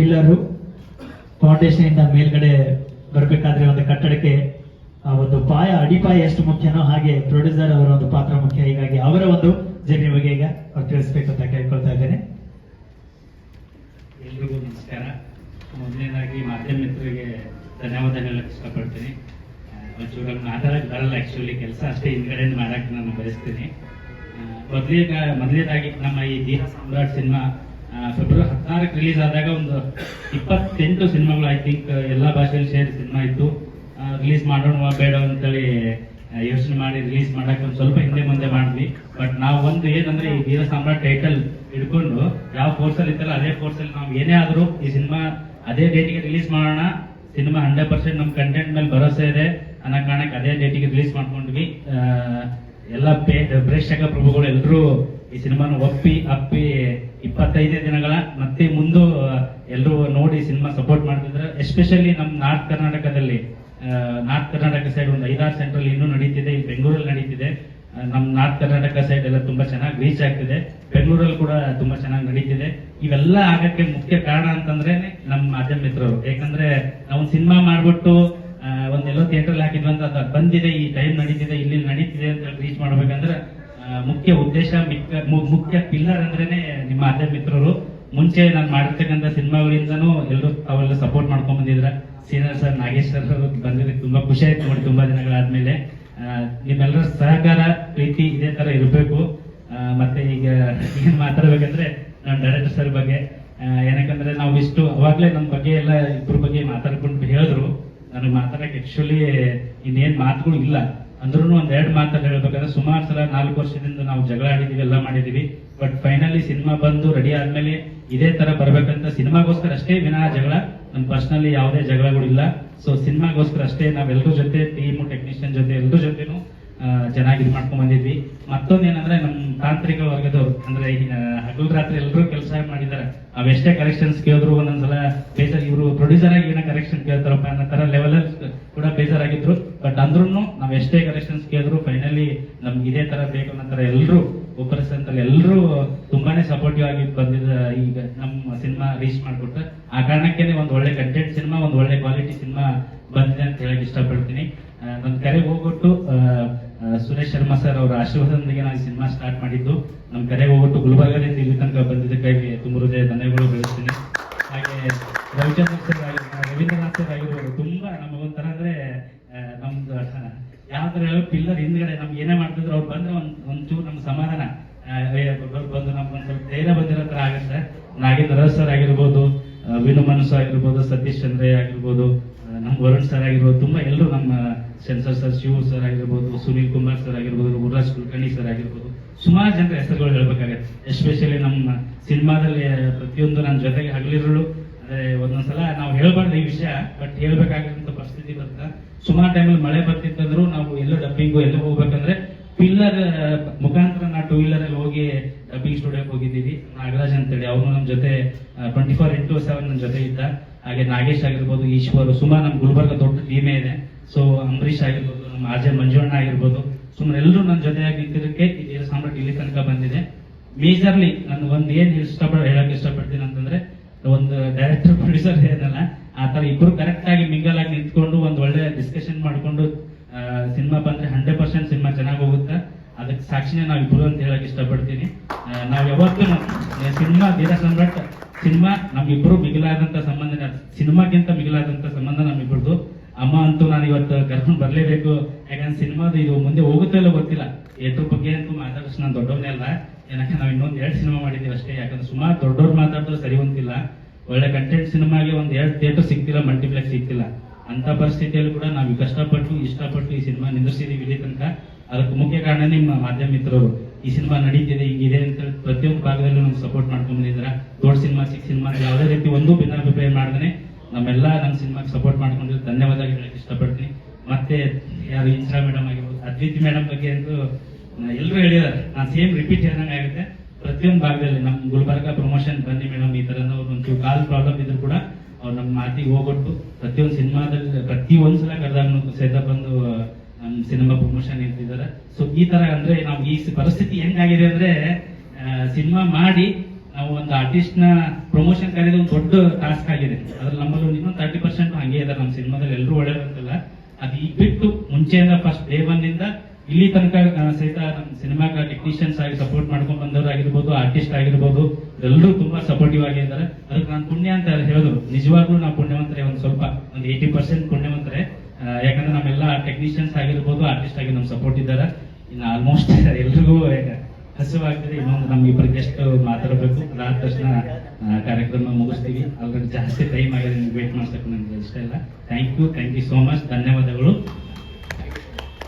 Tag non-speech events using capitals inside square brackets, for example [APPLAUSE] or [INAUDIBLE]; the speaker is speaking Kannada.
ಪಿಲ್ಲರು ಫೌಂಡೇಶನ್ ಇಂದ ಮೇಲ್ಗಡೆ ಬರಬೇಕಾದ್ರೆ ಒಂದು ಕಟ್ಟಡಕ್ಕೆ ಆ ಒಂದು ಪಾಯ ಅಡಿಪಾಯ ಎಷ್ಟು ಮುಖ್ಯನೋ ಹಾಗೆ ಪ್ರೊಡ್ಯೂಸರ್ ಅವರ ಒಂದು ಪಾತ್ರ ಮುಖ್ಯ. ಹೀಗಾಗಿ ಅವರ ಒಂದು ಜರ್ನಿ ಬಗ್ಗೆ ಈಗ ಅವ್ರು ತಿಳಿಸ್ಬೇಕು ಅಂತ ಕೇಳ್ಕೊಳ್ತಾ ಇದ್ದೇನೆ. ಎಲ್ರಿಗೂ ನಮಸ್ಕಾರ. ಮೊದಲನೇದಾಗಿ ಮಾಧ್ಯಮ ಮಿತ್ರರಿಗೆ ಧನ್ಯವಾದ ಹೇಳಕ್ ಇಷ್ಟಪಡ್ತೀನಿ ಆ, ಒಂಚೂರು ಮಾತಾಡಕ್ ಬರಲ್ಲ ಆಕ್ಚುಲಿ ಕೆಲಸ ಅಷ್ಟೇ ಹಿಂದ್ಗಡೆಯಿಂದ ಮಾಡಕ್ ನಾನು ಬಯಸ್ತೀನಿ. ಮೊದಲೇ ಮೊದಲನೇದಾಗಿ ನಮ್ಮ ಈ ದೀನ ಸಾಮ್ರಾಟ್ ಸಿನಿಮಾ ಫೆಬ್ರವರಿ ಹದಿನಾರಕ್ಕೆ ರಿಲೀಸ್ ಆದಾಗ ಒಂದು ಇಪ್ಪತ್ತೆಂಟು ಸಿನಿಮಾಗಳು ಐ ಥಿಂಕ್ ಎಲ್ಲ ಭಾಷೆಯಲ್ಲಿ ಸೇರಿ ಸಿನಿಮಾ ಇತ್ತು. ರಿಲೀಸ್ ಮಾಡೋಣ ಬೇಡ ಅಂತೇಳಿ ಯೋಚನೆ ಮಾಡಿ ರಿಲೀಸ್ ಮಾಡಕ್ಕೆ ಒಂದು ಸ್ವಲ್ಪ ಹಿಂದೆ ಮುಂದೆ ಮಾಡಿದ್ವಿ. ಬಟ್ ನಾವು ಒಂದು ಏನಂದ್ರೆ, ಈ ವೀರ ಸಾಮ್ರಾಟ್ ಟೈಟಲ್ ಹಿಡ್ಕೊಂಡು ಯಾವ ಫೋರ್ಸ್ ಅಲ್ಲಿ ಇತ್ತಲ್ಲ, ಅದೇ ಫೋರ್ಸ್ ಅಲ್ಲಿ ನಾವು ಏನೇ ಆದ್ರೂ ಈ ಸಿನಿಮಾ ಅದೇ ಡೇಟಿಗೆ ರಿಲೀಸ್ ಮಾಡೋಣ. ಸಿನಿಮಾ ಹಂಡ್ರೆಡ್ ಪರ್ಸೆಂಟ್ ನಮ್ ಕಂಟೆಂಟ್ ಮೇಲೆ ಭರೋಸೆ ಇದೆ ಅನ್ನೋ ಕಾರಣಕ್ಕೆ ಅದೇ ಡೇಟಿಗೆ ರಿಲೀಸ್ ಮಾಡ್ಕೊಂಡ್ವಿ. ಎಲ್ಲ ಪ್ರೇಕ್ಷಕ ಪ್ರಭುಗಳು ಎಲ್ಲರೂ ಈ ಸಿನಿಮಾನ ಒಪ್ಪಿ, ಅಪ್ಪಿ ಇಪ್ಪತ್ತೈದೇ ದಿನಗಳ ಮತ್ತೆ ಮುಂದೆ ಎಲ್ಲರೂ ನೋಡಿ ಸಿನಿಮಾ ಸಪೋರ್ಟ್ ಮಾಡ್ತಿದ್ರೆ ಎಸ್ಪೆಷಲಿ ನಮ್ಮ ನಾರ್ತ್ ಕರ್ನಾಟಕದಲ್ಲಿ ನಾರ್ತ್ ಕರ್ನಾಟಕ ಸೈಡ್ ಒಂದು ಐದಾರು ಸೆಂಟ್ರಲ್ ಇನ್ನೂ ನಡೀತಿದೆ, ಈ ಬೆಂಗಳೂರಲ್ಲಿ ನಡೀತಿದೆ. ನಮ್ಮ ನಾರ್ತ್ ಕರ್ನಾಟಕ ಸೈಡ್ ಎಲ್ಲ ತುಂಬಾ ಚೆನ್ನಾಗಿ ರೀಚ್ ಆಗ್ತಿದೆ. ಬೆಂಗಳೂರಲ್ಲಿ ಕೂಡ ತುಂಬಾ ಚೆನ್ನಾಗಿ ನಡೀತಿದೆ. ಇವೆಲ್ಲ ಆಗಕ್ಕೆ ಮುಖ್ಯ ಕಾರಣ ಅಂತಂದ್ರೆ ನಮ್ಮ ಮಾಧ್ಯಮ ಮಿತ್ರರು. ಯಾಕಂದ್ರೆ ನಾವು ಸಿನಿಮಾ ಮಾಡ್ಬಿಟ್ಟು ಒಂದೆಲ್ಲೋ ಥಿಯೇಟರ್ ಹಾಕಿದ್ವಿ ಅಂತ ಅದು ಬಂದಿದೆ, ಈ ಟೈಮ್ ನಡೀತಿದೆ ಇಲ್ಲಿ ನಡೀತಿದೆ ಅಂತ ರೀಚ್ ಮಾಡ್ಬೇಕಂದ್ರೆ ಮುಖ್ಯ ಉದ್ದೇಶ ಮುಖ್ಯ ಪಿಲ್ಲರ್ ಅಂದ್ರೇನೆ ನಿಮ್ಮ ಅದೇ ಮಿತ್ರರು. ಮುಂಚೆ ನಾನು ಮಾಡಿರ್ತಕ್ಕಂಥ ಸಿನಿಮಾಗಳಿಂದನೂ ಎಲ್ಲರೂ ಅವೆಲ್ಲ ಸಪೋರ್ಟ್ ಮಾಡ್ಕೊಂಡ್ ಬಂದಿದ್ರ. ಸೀನಿಯರ್ ಸರ್ ನಾಗೇಶ್ ಸರ್ ಬಂದಿದ್ದಕ್ಕೆ ತುಂಬಾ ಖುಷಿ ಆಯ್ತು ನೋಡಿ, ತುಂಬಾ ದಿನಗಳಾದ್ಮೇಲೆ ನಿಮ್ಮೆಲ್ಲರ ಸಹಕಾರ ಪ್ರೀತಿ ಇದೇ ತರ ಇರಬೇಕು. ಮತ್ತೆ ಈಗ [LAUGHS] ಏನ್ ಮಾತಾಡ್ಬೇಕಂದ್ರೆ ನಮ್ಮ ಡೈರೆಕ್ಟರ್ ಸರ್ ಬಗ್ಗೆ. ಏನಕಂದ್ರೆ ನಾವು ಇಷ್ಟು ಅವಾಗ್ಲೇ ನಮ್ಮ ಬಗ್ಗೆ ಎಲ್ಲ ಇಬ್ಬರ ಬಗ್ಗೆ ಮಾತಾಡ್ಕೊಂಡು ಹೇಳಿದ್ರು. ನನಗೆ ಮಾತಾಡಕ್ಕೆ ಆಕ್ಚುಲಿ ಇನ್ನೇನ್ ಮಾತುಗಳು ಇಲ್ಲ. ಅಂದ್ರೂ ಒಂದ್ ಎರಡು ಮಾತಲ್ಲಿ ಹೇಳ್ಬೇಕಂದ್ರೆ ಸುಮಾರು ಸಲ ನಾಲ್ಕು ವರ್ಷದಿಂದ ನಾವು ಜಗಳ ಆಡಿದೀವಿ, ಎಲ್ಲ ಮಾಡಿದೀವಿ. ಬಟ್ ಫೈನಲಿ ಸಿನಿಮಾ ಬಂದು ರೆಡಿ ಆದ್ಮೇಲೆ ಇದೇ ತರ ಬರ್ಬೇಕಂತ ಸಿನಿಮಾಗೋಸ್ಕರ ಅಷ್ಟೇ ವಿನಃ ಜಗಳ. ನಮ್ ಪರ್ಸನಲಿ ಯಾವುದೇ ಜಗಳಗಳಿಲ್ಲ ಸೊ ಸಿನಿಮಾಗೋಸ್ಕರ ಅಷ್ಟೇ ನಾವೆಲ್ಲರೂ ಜೊತೆ ಟೀಮ್ ಟೆಕ್ನಿಷಿಯನ್ ಜೊತೆ ಎಲ್ಲರೂ ಜೊತೆನೂ ಚೆನ್ನಾಗಿ ಇದು ಮಾಡ್ಕೊಂಡ್ ಬಂದಿದ್ವಿ. ಮತ್ತೊಂದೇನಂದ್ರೆ ನಮ್ ತಾಂತ್ರಿಕ ವರ್ಗದವ್ರು, ಅಂದ್ರೆ ಹಗಲು ರಾತ್ರಿ ಎಲ್ಲರೂ ಕೆಲಸ ಮಾಡಿದ್ದಾರೆ. ಅವೆಷ್ಟೇ ಕರೆಕ್ಷನ್ಸ್ ಕೇಳಿದ್ರು ಒಂದೊಂದ್ಸಲ ಬೇಜಾರ್ ಇವರು ಪ್ರೊಡ್ಯೂಸರ್ ಆಗಿ ಏನೋ ಕರೆಕ್ಷನ್ ಕೇಳ್ತಾರಪ್ಪ ಅನ್ನೋ ತರ ಲೆವೆಲ್ ಕೂಡ ಬೇಜಾರಾಗಿದ್ರು ಬಟ್ ಅಂದ್ರೂ ನಾವ್ ಎಷ್ಟೇ ಕರೆಕ್ಷನ್ಸ್ ಕೇಳಿದ್ರು ಫೈನಲಿ ನಮ್ಗೆ ಇದೇ ತರ ಬೇಕು ಅನ್ನೋ ತರ ಎಲ್ಲರೂ ಒಬ್ಬರಸ್ ಅಂತ ಎಲ್ಲರೂ ತುಂಬಾನೇ ಸಪೋರ್ಟಿವ್ ಆಗಿ ಬಂದಿದ್ದ ಈಗ ನಮ್ಮ ಸಿನಿಮಾ ರೀಚ್ ಮಾಡಿಕೊಟ್ಟು ಆ ಕಾರಣಕ್ಕೆ ಒಂದು ಒಳ್ಳೆ ಕಂಟೆಂಟ್ ಸಿನಿಮಾ, ಒಂದು ಒಳ್ಳೆ ಕ್ವಾಲಿಟಿ ಸಿನಿಮಾ ಬಂದಿದೆ ಅಂತ ಹೇಳಕ್ ಇಷ್ಟಪಡ್ತೀನಿ. ನನ್ನ ನನ್ ಕರೆಗೆ ಹೋಗ್ಬಿಟ್ಟು ಸುರೇಶ್ ಶರ್ಮಾ ಸರ್ ಅವರ ಆಶೀರ್ವಾದದೊಂದಿಗೆ ನಾನು ಸಿನಿಮಾ ಸ್ಟಾರ್ಟ್ ಮಾಡಿದ್ದು. ನಮ್ಮ ಕರೆಗೆ ಹೋಗ್ಬಿಟ್ಟು ಗುಲ್ಬರ್ಗದಿಂದ ಇಲ್ಲಿ ತನಕ ಬಂದಿದ್ದಕ್ಕಾಗಿ ತುಂಬ ಹೃದಯ ಧನ್ಯಗಳು ಬೆಳೆಸ್ತೀನಿ ಹಾಗೆ ರವಿಚಂದ್ರ ಸರ್ ರವೀಂದ್ರನಾಥ್ ಸರ್ ಆಗಿರ್ಬೋದು, ತುಂಬಾ ನಮಗೊಂಥರ ಅಂದ್ರೆ ನಮ್ದು ಯಾವ ತರ ಪಿಲ್ಲರ್ ಹಿಂದ್ಗಡೆ ನಮ್ಗೆ ಏನೇ ಮಾಡ್ತಿದ್ರು ಅವ್ರು ಬಂದ್ರೆ ಒಂದ್, ಒಂಚೂರು ನಮ್ಗೆ ಸಮಾಧಾನ. ಬಂದು ನಮ್ಗೆ ಒಂದ್ ಸ್ವಲ್ಪ ಧೈರ್ಯ ಬಂದಿರೋ ಥರ ಆಗುತ್ತೆ. ನಾಗೇಂದ್ರ ಸರ್ ಆಗಿರ್ಬೋದು ವಿನು ಮನಸ್ಸು ಆಗಿರ್ಬೋದು, ಸತೀಶ್ ಚಂದ್ರಯ್ಯ ಆಗಿರ್ಬೋದು ನಮ್ಮ ವರುಣ್ ಸರ್ ಆಗಿರ್ಬೋದು, ತುಂಬಾ ಎಲ್ಲರೂ ನಮ್ಮ ಸೆನ್ಸರ್ ಸರ್ ಶಿವ ಸರ್ ಆಗಿರ್ಬೋದು, ಸುನೀಲ್ ಕುಮಾರ್ ಸರ್ ಆಗಿರ್ಬೋದು ಗುರುರಾಜ್ ಕುಲಕರ್ಣಿ ಸರ್ ಆಗಿರ್ಬೋದು, ಸುಮಾರು ಜನರ ಹೆಸರುಗಳು ಹೇಳ್ಬೇಕಾಗತ್ತೆ. ಎಸ್ಪೆಷಲಿ ನಮ್ಮ ಸಿನಿಮಾದಲ್ಲಿ ಪ್ರತಿಯೊಂದು ನನ್ನ ಜೊತೆಗೆ ಹಗಲಿರುಳು. ಅದೇ, ಒಂದೊಂದ್ಸಲ ನಾವು ಹೇಳ್ಬಾರ್ದು ಈ ವಿಷಯ ಬಟ್ ಹೇಳ್ಬೇಕಾಗಿರೋ ಪರಿಸ್ಥಿತಿ ಬರ್ತಾ ಸುಮಾರು ಟೈಮಲ್ಲಿ ಮಳೆ ಬರ್ತಿತ್ತಂದ್ರು ನಾವು ಎಲ್ಲೋ ಡಬ್ಬಿಂಗು ಎಲ್ಲೋ ಹೋಗ್ಬೇಕಂದ್ರೆ ಪಿಲ್ಲರ್ ಮುಖಾಂತರ ನಾವು ಟೂ ವೀಲರ್ ಅಲ್ಲಿ ಹೋಗಿ ಡಬ್ಬಿಂಗ್ ಸ್ಟುಡಿಯೋಗೆ ಹೋಗಿದ್ದೀವಿ ನಾಗರಾಜ್ ಅಂತೇಳಿ ಅವನು ನಮ್ಮ ಜೊತೆ ಟ್ವೆಂಟಿ ಫೋರ್ ಇಂಟು ಸೆವೆನ್ ನಮ್ಮ ಜೊತೆ ಇದ್ದ. ಹಾಗೆ ನಾಗೇಶ್ ಆಗಿರ್ಬೋದು, ಈಶ್ವರ್ ಸುಮಾರು ನಮ್ಮ ಗುಲ್ಬರ್ಗ ದೊಡ್ಡ ಟೀಮೇ ಇದೆ. ಸೊ ಅಂಬರೀಶ್ ಆಗಿರ್ಬೋದು, ನಮ್ಮ ಆಜೆ ಮಂಜುಣ್ಣ ಆಗಿರ್ಬೋದು ಸುಮಾರು ಎಲ್ಲರೂ ನನ್ನ ಜೊತೆಯಾಗಿ ನಿಂತಿದ್ದಕ್ಕೆ ಸಾಮ್ರಾಟ್ ಇಲ್ಲಿ ತನಕ ಬಂದಿದೆ. ಮೇಜರ್ಲಿ ನಾನು ಒಂದು ಏನ್ ಇಷ್ಟಪಡ, ಹೇಳಕ್ ಇಷ್ಟಪಡ್ತೀನಿ ಅಂತಂದ್ರೆ, ಒಂದು ಡೈರೆಕ್ಟರ್ ಪ್ರೊಡ್ಯೂಸರ್ ಏನಲ್ಲ ಆ ಥರ ಇಬ್ರು ಕರೆಕ್ಟ್ ಆಗಿ ಮಿಂಗಲ್ ಆಗಿ ನಿಂತ್ಕೊಂಡು ಒಂದು ಒಳ್ಳೆ ಡಿಸ್ಕಷನ್ ಮಾಡ್ಕೊಂಡು ಸಿನಿಮಾ ಬಂದ್ರೆ ಹಂಡ್ರೆಡ್ ಪರ್ಸೆಂಟ್ ಸಿನಿಮಾ ಚೆನ್ನಾಗಿ ಹೋಗುತ್ತೆ. ಅದಕ್ಕೆ ಸಾಕ್ಷಿನೇ ನಾವು ಇಬ್ಬರು ಅಂತ ಹೇಳಕ್ ಇಷ್ಟಪಡ್ತೀನಿ. ನಾವ್ ಯಾವತ್ತೂ ಸಿನಿಮಾ ಸಮ್ರಾಟ್ ಸಿನಿಮಾ ನಮ್ಮಿಬ್ರು ಮಿಗಿಲಾದಂತ ಸಂಬಂಧ ಸಿನಿಮಾಗಿಂತ ಮಿಗಿಲಾದಂತ ಸಂಬಂಧ ನಮ್ಮಿಬ್ರದ್ದು ಅಮ್ಮ ಅಂತೂ ನಾನು ಇವತ್ತು ಕರ್ಕೊಂಡು ಬರಲೇಬೇಕು. ಯಾಕಂದ್ರೆ ಸಿನಿಮಾದ ಇದು ಮುಂದೆ ಹೋಗುತ್ತೋ ಇಲ್ಲ ಗೊತ್ತಿಲ್ಲ. ಎದ್ರ ಬಗ್ಗೆ ಅಂತೂ ಮಾತಾಡಿಸ್ ನಾನು ದೊಡ್ಡವನೇ ಅಲ್ಲ ಏನಕ್ಕೆ ನಾವು ಇನ್ನೊಂದು ಎರಡು ಸಿನಿಮಾ ಮಾಡಿದ್ದೀವಿ ಅಷ್ಟೇ. ಯಾಕಂದ್ರೆ ಸುಮಾರು ದೊಡ್ಡವ್ರು ಮಾತಾಡಿದ್ರು ಸರಿ ಹೊಂದಿಲ್ಲ ಒಳ್ಳೆ ಕಂಟೆಂಟ್ ಸಿನಿಮಾಗೆ ಒಂದು ಎರಡು ಥಿಯೇಟರ್ ಸಿಗ್ತಿಲ್ಲ ಮಲ್ಟಿಪ್ಲೆಕ್ಸ್ ಸಿಗ್ತಿಲ್ಲ. ಅಂತ ಪರಿಸ್ಥಿತಿಯಲ್ಲಿ ಕೂಡ ನಾವು ಕಷ್ಟಪಟ್ಟು, ಇಷ್ಟಪಟ್ಟು ಈ ಸಿನಿಮಾ ನಿಂದಿಸಿದೀವಿ ಇಲ್ಲಿ ತನಕ. ಅದಕ್ಕೆ ಮುಖ್ಯ ಕಾರಣ ನಿಮ್ಮ ಮಾಧ್ಯಮ ಮಿತ್ರರು. ಈ ಸಿನಿಮಾ ನಡೀತಿದೆ, ಹಿಂಗಿದೆ ಅಂತ ಪ್ರತಿಯೊಂದು ಭಾಗದಲ್ಲೂ ನಮ್ಗೆ ಸಪೋರ್ಟ್ ಮಾಡ್ಕೊಂಡ್ ಬಂದಿದ್ದಾರೆ ದೊಡ್ಡ ಸಿನಿಮಾ, ಚಿಕ್ಕ ಸಿನಿಮಾ, ಯಾವುದೇ ರೀತಿ ಒಂದು ಭಿನ್ನಾಭಿಪ್ರಾಯ ಮಾಡ್ದೇ ನಮ್ಮೆಲ್ಲ ನಮ್ಮ ಸಿನಿಮಾಗೆ ಸಪೋರ್ಟ್ ಮಾಡ್ಕೊಂಡು ಧನ್ಯವಾದ ಹೇಳಕ್ ಇಷ್ಟಪಡ್ತೀನಿ. ಮತ್ತೆ ಯಾರು ಇನ್ಸ್ಟಾ ಮೇಡಮ್ ಆಗಿರ್ಬೋದು, ಅದ್ವಿತಿ ಮೇಡಮ್ ಬಗ್ಗೆ ಅಂತೂ ಎಲ್ಲರೂ ಹೇಳಿದಾರೆ. ನಾನು ಸೇಮ್ ರಿಪೀಟ್ ಹೇಳ್ದಂಗೆ ಆಗುತ್ತೆ. ಪ್ರತಿಯೊಂದು ಭಾಗದಲ್ಲಿ ನಮ್ಮ ಗುಲ್ಬರ್ಗ ಪ್ರಮೋಷನ್ ಬನ್ನಿ ಮೇಡಮ್ ಈ ತರ ಒಂಚೂರು ಕಾಲ್ ಪ್ರಾಬ್ಲಮ್ ಇದ್ರು ಕೂಡ ಅವ್ರು ನಮ್ಮ ಮಾತಿಗೆ ಹೋಗ್ಬಿಟ್ಟು ಪ್ರತಿಯೊಂದು ಸಿನಿಮಾದಲ್ಲಿ ಪ್ರತಿ ಒಂದ್ಸಲ ಕರೆದಾಗ ಸಹಿತ ಬಂದು ಸಿನಿಮಾ ಪ್ರಮೋಷನ್ ಇದ್ದಿದ್ದಾರೆ ಸೊ ಈ ತರ ಅಂದ್ರೆ ನಾವು ಈ ಪರಿಸ್ಥಿತಿ ಹೆಂಗಾಗಿದೆ ಅಂದ್ರೆ ಸಿನಿಮಾ ಮಾಡಿ ನಾವು ಒಂದು ಆರ್ಟಿಸ್ಟ್ನ ಪ್ರಮೋಷನ್ ಕರೆಯೋದು ಒಂದು ದೊಡ್ಡ ಟಾಸ್ಕ್ ಆಗಿದೆ. ಅದ್ರ ನಮ್ಮಲ್ಲಿ ಇನ್ನೊಂದು ತರ್ಟಿ ಪರ್ಸೆಂಟ್ ಹಂಗೆ ಇದಾರೆ ನಮ್ಮ ಸಿನಿಮಾದಲ್ಲಿ. ಎಲ್ಲರೂ ಒಳ್ಳೆಯದಂತಲ್ಲ ಅದು ಈಗ ಬಿಟ್ಟು ಮುಂಚೆಯಿಂದ ಫಸ್ಟ್ ಡೇ ಒನ್ ಇಂದ ಇಲ್ಲಿ ತನಕ ಸಹಿತ ನಮ್ಮ ಸಿನಿಮಾಗ ಟೆಕ್ನಿಷಿಯನ್ಸ್ ಆಗಿ ಸಪೋರ್ಟ್ ಮಾಡ್ಕೊಂಡು ಬಂದವರು ಆಗಿರ್ಬೋದು ಆರ್ಟಿಸ್ಟ್ ಆಗಿರ್ಬೋದು ಎಲ್ಲರೂ ತುಂಬಾ ಸಪೋರ್ಟಿವ್ ಆಗಿದ್ದಾರೆ. ಅದಕ್ಕೆ ನಾನು ಪುಣ್ಯ ಅಂತ ಹೇಳೋದು. ನಿಜವಾಗ್ಲೂ ನಾವು ಪುಣ್ಯವಂತರೇ ಒಂದು ಸ್ವಲ್ಪ ಒಂದು ಏಯ್ಟಿ ಪರ್ಸೆಂಟ್ ಪುಣ್ಯವಂತರೇ. ಆ, ಯಾಕಂದ್ರೆ ನಮ್ಮೆಲ್ಲ ಟೆಕ್ನಿಷಿಯನ್ಸ್ ಆಗಿರ್ಬೋದು ಆರ್ಟಿಸ್ಟ್ ಆಗಿ ನಮ್ಗೆ ಸಪೋರ್ಟ್ ಇದ್ದಾರೆ. ಇನ್ನು ಆಲ್ಮೋಸ್ಟ್ [LAUGHS] ಎಲ್ರಿಗೂ ಹಸಿವಾಗ್ತದೆ. ಇನ್ನೊಂದು ನಮ್ಗೆ ಜಸ್ಟ್ ಮಾತಾಡಬೇಕು. ಅದಾದ ತಕ್ಷಣ ಕಾರ್ಯಕ್ರಮ ಮುಗಿಸ್ತೀವಿ. ಅವ್ರಿಗೆ ಜಾಸ್ತಿ ಟೈಮ್ ಆಗಿದೆ. ವೇಟ್ ಮಾಡ್ಸಕ್ಕೆ ನನಗೆ ಇಷ್ಟ ಇಲ್ಲ. Thank you thank you so much ಧನ್ಯವಾದಗಳು.